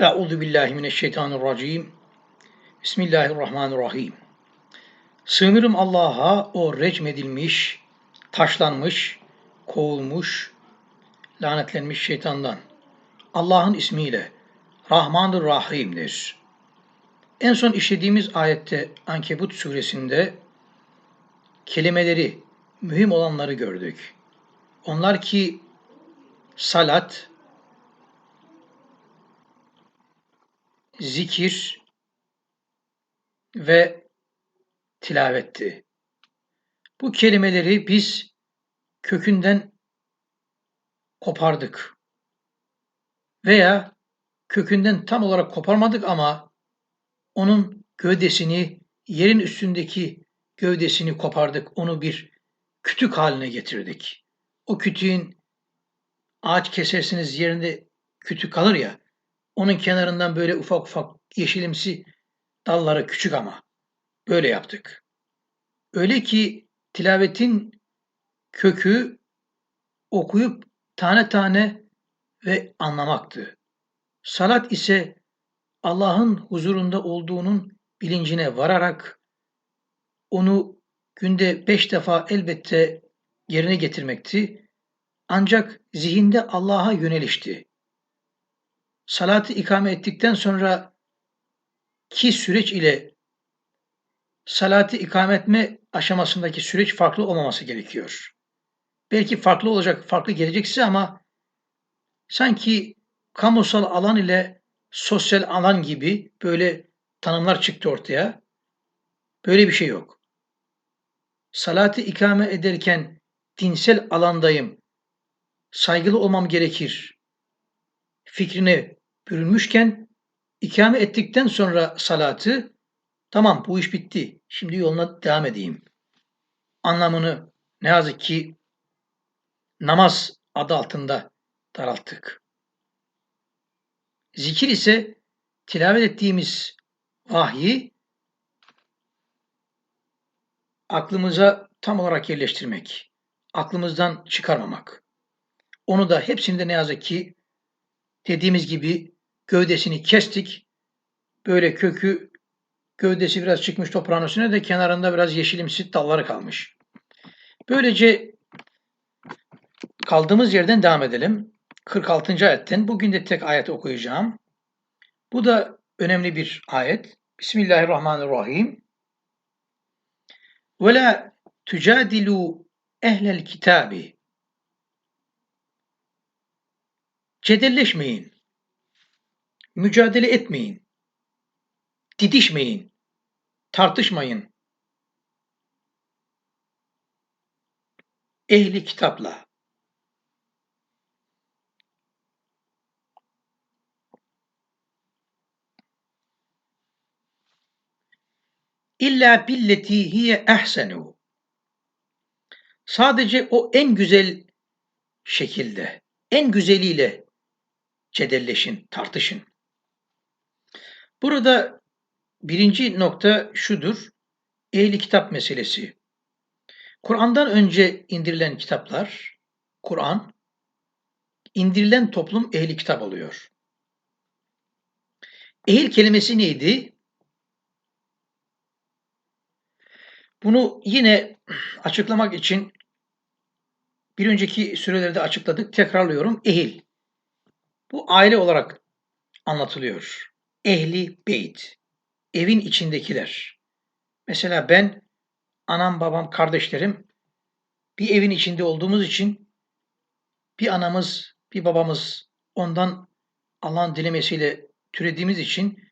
Euzu billahi mineşşeytanirracim. Bismillahirrahmanirrahim. Sığınırım Allah'a o recmedilmiş, taşlanmış, kovulmuş, lanetlenmiş şeytandan. Allah'ın ismiyle Rahmandır Rahim'dir. En son işlediğimiz ayette Ankebut suresinde kelimeleri, mühim olanları gördük. Onlar ki salat, zikir ve tilavetti. Bu kelimeleri biz kökünden kopardık. Veya kökünden tam olarak koparmadık ama onun gövdesini, yerin üstündeki gövdesini kopardık. Onu bir kütük haline getirdik. O kütüğün ağaç kesersiniz yerinde kütük kalır ya, onun kenarından böyle ufak ufak yeşilimsi dalları küçük ama böyle yaptık. Öyle ki tilavetin kökü okuyup tane tane ve anlamaktı. Salat ise Allah'ın huzurunda olduğunun bilincine vararak onu günde beş defa elbette yerine getirmekti. Ancak zihinde Allah'a yönelişti salatı ikame ettikten sonra ki süreç ile salatı ikame etme aşamasındaki süreç farklı olmaması gerekiyor. Belki farklı olacak, farklı gelecek size ama sanki kamusal alan ile sosyal alan gibi böyle tanımlar çıktı ortaya. Böyle bir şey yok. Salatı ikame ederken dinsel alandayım, saygılı olmam gerekir fikrine bürünmüşken ikame ettikten sonra salatı tamam bu iş bitti. Şimdi yoluna devam edeyim. Anlamını ne yazık ki namaz adı altında daralttık. Zikir ise tilavet ettiğimiz vahyi aklımıza tam olarak yerleştirmek, aklımızdan çıkarmamak. Onu da hepsini de ne yazık ki dediğimiz gibi gövdesini kestik. Böyle kökü gövdesi biraz çıkmış toprağın üstüne de kenarında biraz yeşilimsi dalları kalmış. Böylece kaldığımız yerden devam edelim. 46. ayetten bugün de tek ayet okuyacağım. Bu da önemli bir ayet. Bismillahirrahmanirrahim. Ve la tücadilu ehlel kitabi Cedelleşmeyin. Mücadele etmeyin. Didişmeyin. Tartışmayın. Ehli kitapla. İlla billeti hiye ehsenu. Sadece o en güzel şekilde, en güzeliyle cedelleşin, tartışın. Burada birinci nokta şudur. Ehli kitap meselesi. Kur'an'dan önce indirilen kitaplar, Kur'an, indirilen toplum ehli kitap oluyor. Ehil kelimesi neydi? Bunu yine açıklamak için bir önceki sürelerde açıkladık. Tekrarlıyorum. Ehil. Bu aile olarak anlatılıyor. Ehli beyt. Evin içindekiler. Mesela ben, anam, babam, kardeşlerim bir evin içinde olduğumuz için bir anamız, bir babamız ondan Allah'ın dilemesiyle türediğimiz için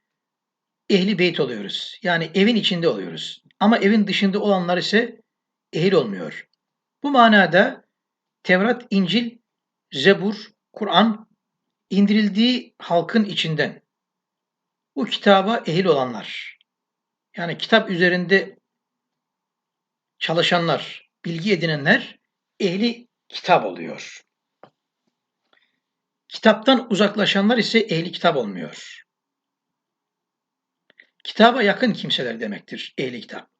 ehli beyt oluyoruz. Yani evin içinde oluyoruz. Ama evin dışında olanlar ise ehil olmuyor. Bu manada Tevrat, İncil, Zebur, Kur'an indirildiği halkın içinden bu kitaba ehil olanlar, yani kitap üzerinde çalışanlar, bilgi edinenler ehli kitap oluyor. Kitaptan uzaklaşanlar ise ehli kitap olmuyor. Kitaba yakın kimseler demektir ehli kitap.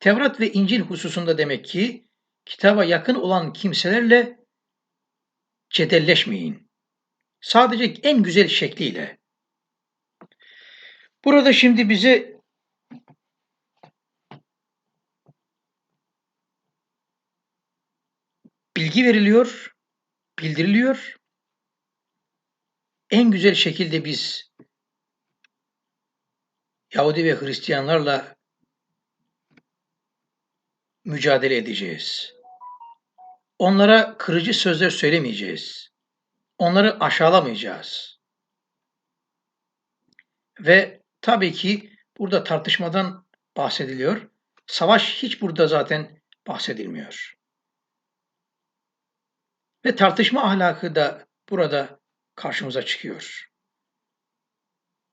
Tevrat ve İncil hususunda demek ki kitaba yakın olan kimselerle cedelleşmeyin. Sadece en güzel şekliyle Burada şimdi bize bilgi veriliyor, bildiriliyor. En güzel şekilde biz Yahudi ve Hristiyanlarla mücadele edeceğiz. Onlara kırıcı sözler söylemeyeceğiz. Onları aşağılamayacağız. Ve tabii ki burada tartışmadan bahsediliyor. Savaş hiç burada zaten bahsedilmiyor. Ve tartışma ahlakı da burada karşımıza çıkıyor.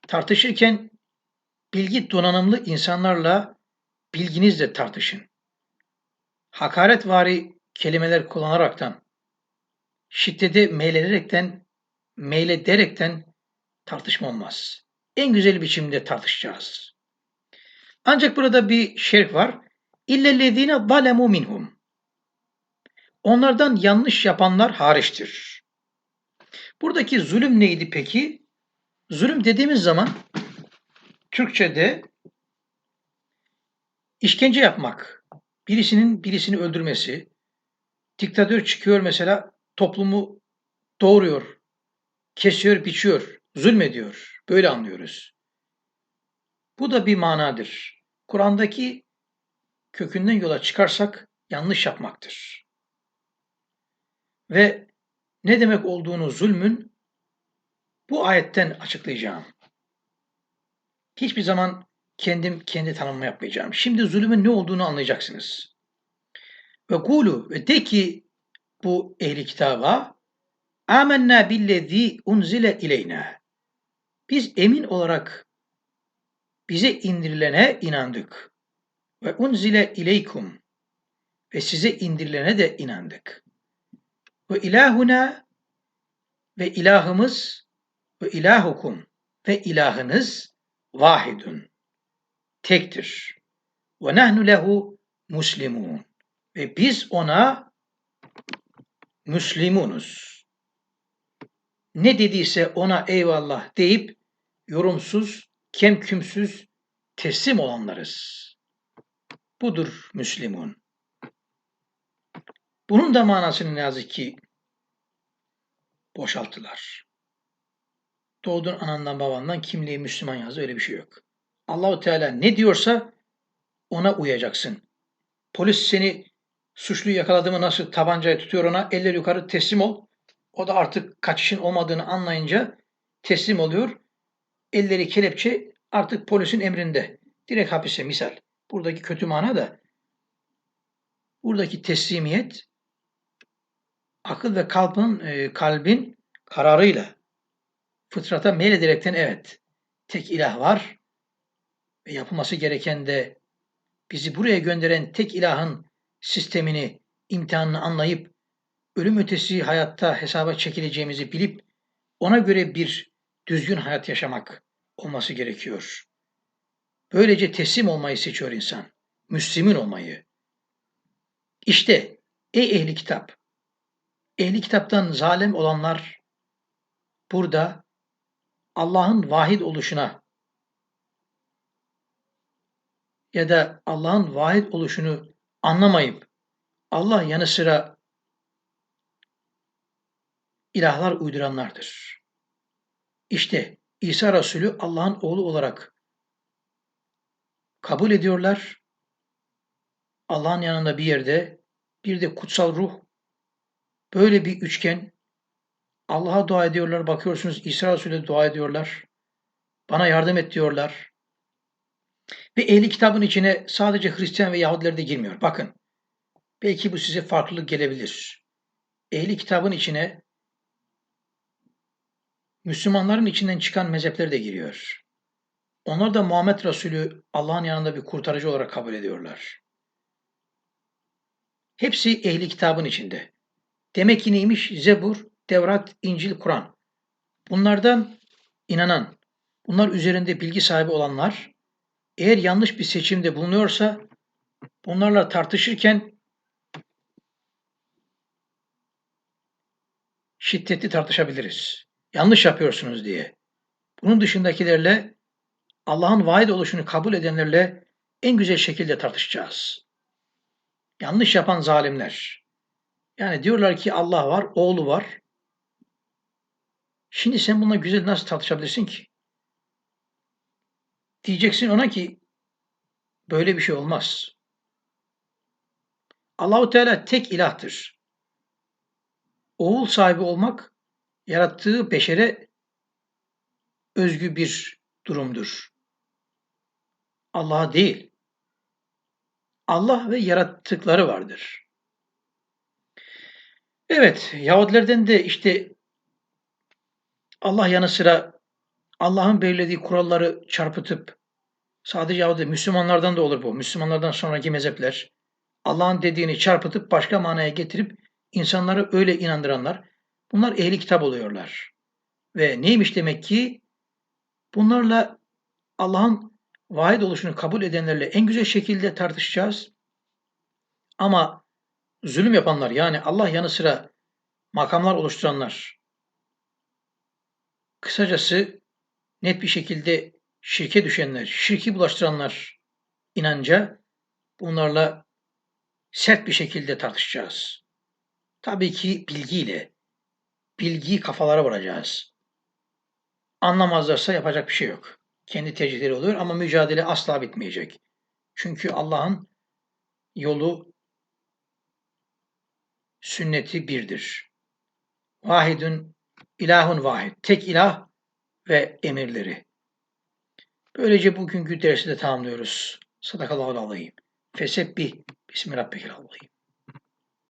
Tartışırken bilgi donanımlı insanlarla bilginizle tartışın. Hakaretvari kelimeler kullanaraktan, şiddete meylederekten, meylederekten tartışma olmaz. En güzel biçimde tartışacağız. Ancak burada bir şerh var. İllellezine zalemu minhum. Onlardan yanlış yapanlar hariçtir. Buradaki zulüm neydi peki? Zulüm dediğimiz zaman Türkçe'de işkence yapmak, birisinin birisini öldürmesi, diktatör çıkıyor mesela toplumu doğuruyor, kesiyor, biçiyor, zulmediyor. Böyle anlıyoruz. Bu da bir manadır. Kur'an'daki kökünden yola çıkarsak yanlış yapmaktır. Ve ne demek olduğunu zulmün bu ayetten açıklayacağım. Hiçbir zaman kendim kendi tanımımı yapmayacağım. Şimdi zulümün ne olduğunu anlayacaksınız. Ve kulu ve de ki bu ehli kitaba amennâ billezî unzile ileyna. Biz emin olarak bize indirilene inandık. Ve unzile ileykum ve size indirilene de inandık. Ve ilahuna ve ilahımız ve ilahukum ve ilahınız vahidun tektir. Ve nahnu lehu muslimun ve biz ona Müslümunuz. Ne dediyse ona eyvallah deyip yorumsuz, kemkümsüz teslim olanlarız. Budur Müslümun. Bunun da manasını ne yazık ki boşalttılar. Doğdun anandan babandan kimliği Müslüman yazdı öyle bir şey yok. Allahu Teala ne diyorsa ona uyacaksın. Polis seni suçluyu yakaladı mı nasıl tabancayı tutuyor ona eller yukarı teslim ol. O da artık kaçışın olmadığını anlayınca teslim oluyor. Elleri kelepçe artık polisin emrinde. Direkt hapise misal. Buradaki kötü mana da buradaki teslimiyet akıl ve kalbin, e, kalbin kararıyla fıtrata meylederekten evet tek ilah var ve yapılması gereken de bizi buraya gönderen tek ilahın sistemini, imtihanını anlayıp ölüm ötesi hayatta hesaba çekileceğimizi bilip ona göre bir düzgün hayat yaşamak olması gerekiyor. Böylece teslim olmayı seçiyor insan. Müslümin olmayı. İşte ey ehli kitap, ehli kitaptan zalim olanlar burada Allah'ın vahid oluşuna ya da Allah'ın vahid oluşunu anlamayıp Allah yanı sıra ilahlar uyduranlardır. İşte İsa Resulü Allah'ın oğlu olarak kabul ediyorlar. Allah'ın yanında bir yerde bir de kutsal ruh böyle bir üçgen Allah'a dua ediyorlar. Bakıyorsunuz İsa Resulü'ne dua ediyorlar. Bana yardım et diyorlar. Ve ehli kitabın içine sadece Hristiyan ve Yahudiler de girmiyor. Bakın. Belki bu size farklılık gelebilir. Ehli kitabın içine Müslümanların içinden çıkan mezhepler de giriyor. Onlar da Muhammed Resulü Allah'ın yanında bir kurtarıcı olarak kabul ediyorlar. Hepsi ehli kitabın içinde. Demek ki neymiş? Zebur, Tevrat, İncil, Kur'an. Bunlardan inanan, bunlar üzerinde bilgi sahibi olanlar eğer yanlış bir seçimde bulunuyorsa bunlarla tartışırken şiddetli tartışabiliriz. Yanlış yapıyorsunuz diye. Bunun dışındakilerle Allah'ın vaid oluşunu kabul edenlerle en güzel şekilde tartışacağız. Yanlış yapan zalimler. Yani diyorlar ki Allah var, oğlu var. Şimdi sen bununla güzel nasıl tartışabilirsin ki? Diyeceksin ona ki böyle bir şey olmaz. Allahu Teala tek ilahtır. Oğul sahibi olmak yarattığı beşere özgü bir durumdur. Allah'a değil. Allah ve yarattıkları vardır. Evet, Yahudilerden de işte Allah yanı sıra Allah'ın belirlediği kuralları çarpıtıp sadece Yahudi, Müslümanlardan da olur bu. Müslümanlardan sonraki mezhepler Allah'ın dediğini çarpıtıp başka manaya getirip insanları öyle inandıranlar bunlar ehli kitap oluyorlar. Ve neymiş demek ki bunlarla Allah'ın vaid oluşunu kabul edenlerle en güzel şekilde tartışacağız. Ama zulüm yapanlar yani Allah yanı sıra makamlar oluşturanlar kısacası net bir şekilde şirke düşenler, şirki bulaştıranlar inanca bunlarla sert bir şekilde tartışacağız. Tabii ki bilgiyle, bilgiyi kafalara vuracağız. Anlamazlarsa yapacak bir şey yok. Kendi tercihleri oluyor ama mücadele asla bitmeyecek. Çünkü Allah'ın yolu, sünneti birdir. Vahidun, ilahun vahid. Tek ilah ve emirleri. Böylece bugünkü dersi de tamamlıyoruz. Sadakallahu aleyhi. Fesebbih. Bismillahirrahmanirrahim.